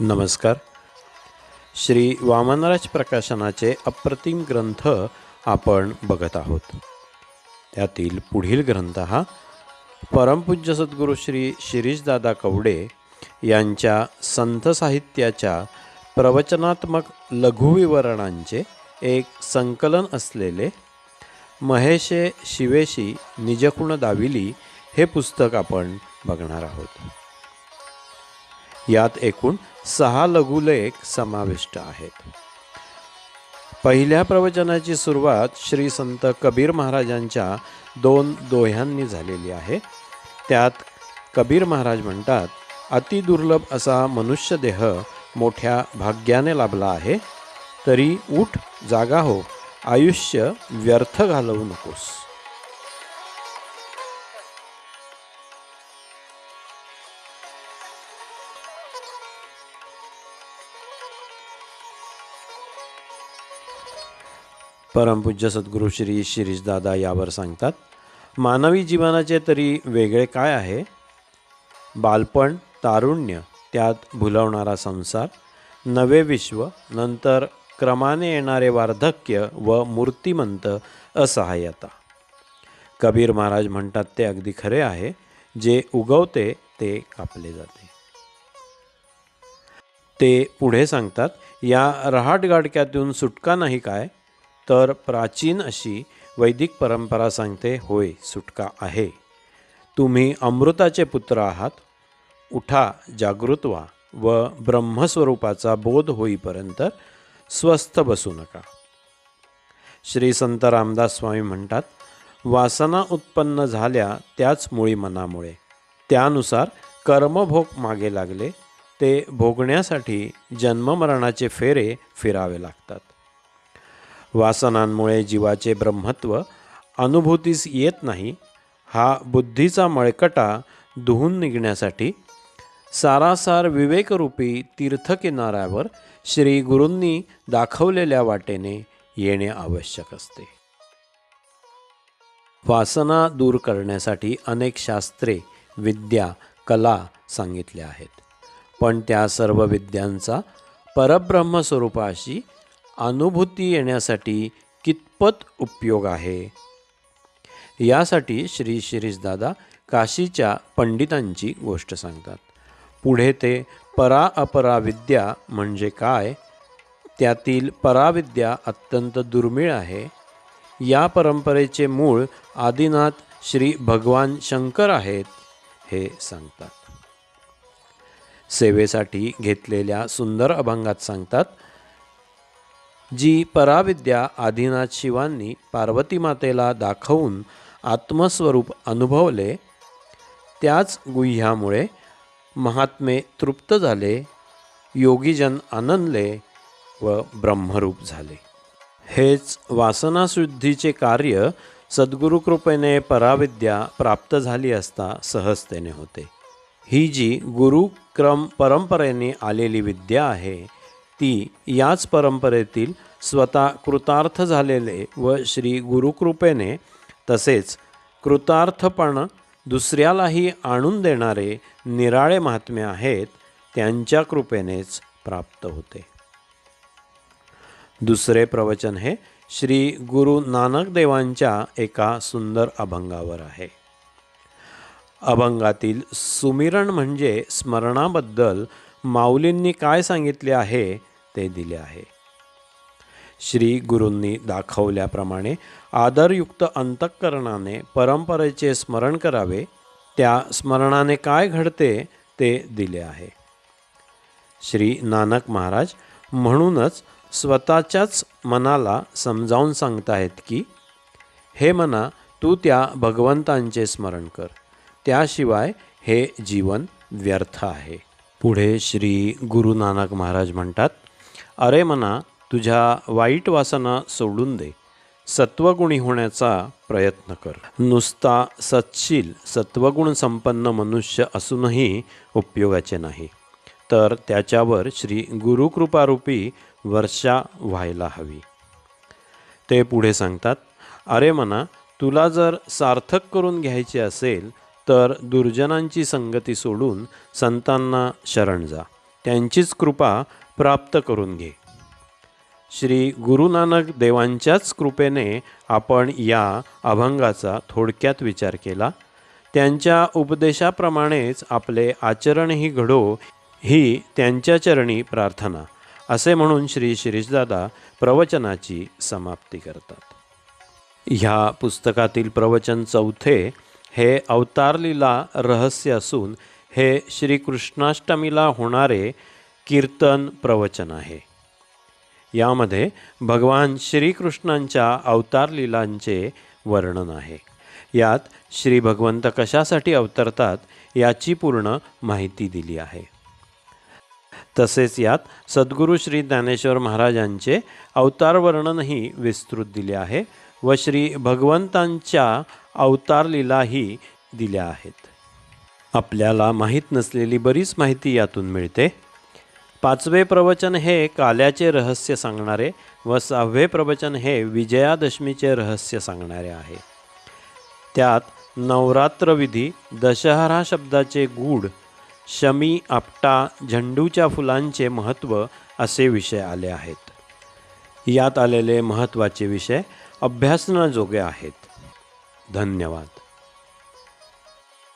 नमस्कार. श्री वामनराज प्रकाशनाचे अप्रतिम ग्रंथ आपण बघत आहोत. त्यातील पुढील ग्रंथ हा परमपूज्य सद्गुरू श्री शिरीषदादा कवडे यांच्या संत साहित्याच्या प्रवचनात्मक लघुविवरणांचे एक संकलन असलेले महेशे शिवेशी निजकुण दाविली हे पुस्तक आपण बघणार आहोत. यात एकूण सहा लघुलेख समाविष्ट आहेत. पहिल्या प्रवचनाची सुरुवात श्री संत कबीर महाराजांच्या दोन दोह्यांनी झालेली आहे. त्यात कबीर महाराज म्हणतात अतिदुर्लभ असा मनुष्यदेह मोठ्या भाग्याने लाभला आहे. तरी उठ जागा हो. आयुष्य व्यर्थ घालवू नकोस. परमपूज्य सद्गुरू श्री शिरीषदादा यावर सांगतात मानवी जीवनाचे तरी वेगळे काय आहे? बालपण तारुण्य त्यात भुलवणारा संसार नवे विश्व नंतर क्रमाने येणारे वार्धक्य व मूर्तिमंत असहाय्यता कबीर महाराज म्हणतात ते अगदी खरे आहे जे उगवते ते कापले जाते. ते पुढे सांगतात या रहाटगाडक्यातून सुटका नाही काय? तर प्राचीन अशी वैदिक परंपरा सांगते होय सुटका आहे. तुम्ही अमृताचे पुत्र आहात. उठा जागृत व्हा व ब्रह्मस्वरूपाचा बोध होईपर्यंत स्वस्थ बसू नका. श्री संत रामदास स्वामी म्हणतात वासना उत्पन्न झाल्या त्याच मुळी मनामुळे. त्यानुसार कर्मभोग मागे लागले ते भोगण्यासाठी जन्ममरणाचे फेरे फिरावे लागतात. वासनांमुळे जीवाचे ब्रह्मत्व अनुभूतीस येत नाही हा बुद्धीचा मळकटा धुवून निघण्यासाठी सारासार विवेकरूपी तीर्थकिनाऱ्यावर श्री गुरूंनी दाखवलेल्या वाटेने येणे आवश्यक असते. वासना दूर करण्यासाठी अनेक शास्त्रे विद्या कला सांगितल्या आहेत. पण त्या सर्व विद्यांचा परब्रह्मस्वरूपाशी अनुभूती येण्यासाठी कितपत उपयोग आहे? यासाठी श्री शिरीषदादा काशीच्या पंडितांची गोष्ट सांगतात. पुढे ते परा अपरा विद्या म्हणजे काय? त्यातील पराविद्या अत्यंत दुर्मिळ आहे. या परंपरेचे मूळ आदिनाथ श्री भगवान शंकर आहेत हे सांगतात. सेवेसाठी घेतलेल्या सुंदर अभंगात सांगतात जी पराविद्या आदिनाथ शिवांनी पार्वती मातेला दाखवून आत्मस्वरूप अनुभवले त्याच गुह्यामुळे महात्मे तृप्त झाले योगीजन आनंदले व ब्रह्मरूप झाले. हेच वासनाशुद्धीचे कार्य सद्गुरुकृपेने पराविद्या प्राप्त झाली असता सहजतेने होते. ही जी गुरुक्रम परंपरेने आलेली विद्या आहे ती याच परंपरेतील स्वतः कृतार्थ झालेले व श्री गुरुकृपेने तसेच कृतार्थपण दुसऱ्यालाही आणून देणारे निराळे महात्मे आहेत त्यांच्या कृपेनेच प्राप्त होते. दुसरे प्रवचन हे श्री गुरु नानक देवांच्या एका सुंदर अभंगावर आहे. अभंगातील सुमिरण म्हणजे स्मरणाबद्दल माऊलींनी काय सांगितले आहे ते दिले आहे. श्री गुरूंनी दाखवल्याप्रमाणे आदरयुक्त अंतःकरणाने परंपरेचे स्मरण करावे त्या स्मरणाने काय घडते ते दिले आहे. श्री नानक महाराज म्हणूनच स्वतःच्याच मनाला समजावून सांगतायत की हे मना तू त्या भगवंतांचे स्मरण कर. त्याशिवाय हे जीवन व्यर्थ आहे. पुढे श्री गुरु नानक महाराज म्हणतात अरे मना तुझ्या वाईट वासना सोडून दे. सत्वगुणी होण्याचा प्रयत्न कर. नुसता सत्शील सत्वगुण संपन्न मनुष्य असूनही उपयोगाचे नाही. तर त्याच्यावर श्री गुरुकृपारूपी वर्षा व्हायला हवी. ते पुढे सांगतात अरे मना तुला जर सार्थक करून घ्यायचे असेल तर दुर्जनांची संगती सोडून संतांना शरण जा. त्यांचीच कृपा प्राप्त करून घे. श्री गुरु नानक देवांच्याच कृपेने आपण या अभंगाचा थोडक्यात विचार केला. त्यांच्या उपदेशाप्रमाणेच आपले आचरणही घडो ही त्यांच्या चरणी प्रार्थना असे म्हणून श्री शिरीषदादा प्रवचनाची समाप्ती करतात. ह्या पुस्तकातील प्रवचन चौथे हे अवतारलीला रहस्य असून हे श्रीकृष्णाष्टमीला होणारे कीर्तन प्रवचन आहे. यामध्ये भगवान श्रीकृष्णांच्या अवतार लीलांचे वर्णन आहे. यात श्री भगवंत कशासाठी अवतरतात याची पूर्ण माहिती दिली आहे. तसेच यात सद्गुरू श्री ज्ञानेश्वर महाराजांचे अवतार वर्णनही विस्तृत दिले आहे व श्री भगवंतांच्या अवतार लीलाही दिल्या आहेत. आपल्याला माहीत नसलेली बरीच माहिती यातून मिळते. पाचवे प्रवचन हे काल्याचे रहस्य सांगणारे व सहावे प्रवचन हे विजयादशमीचे रहस्य सांगणारे आहे. त्यात नवरात्रविधी दशहरा शब्दाचे गूढ शमी आपटा झेंडूच्या फुलांचे महत्त्व असे विषय आले आहेत. यात आलेले महत्त्वाचे विषय अभ्यासनाजोगे आहेत. धन्यवाद.